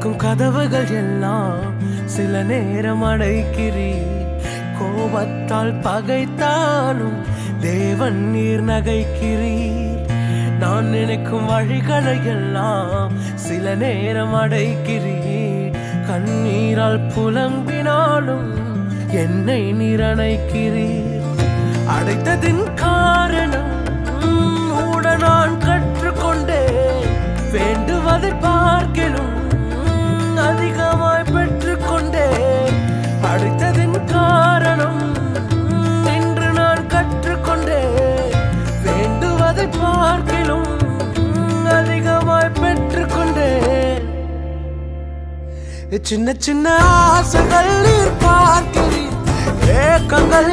திறக்கும் கதவுகள் எல்லாம் சில நேரம் அடைக்கிறீர். கோபத்தால் பகைத்தாலும் தேவன் நீர் நகைக்கிறீர். நான் நினைக்கும் வழிகளை எல்லாம் சில நேரம் அடைக்கிறீர். கண்ணீரால் புலம்பினாலும் என்னை நிரணைக்கிறீர் அடைத்ததின் கா சின்ன சின்ன ஆசைகள் நீர் பார்க்கிறீர். ஏக்கங்கள்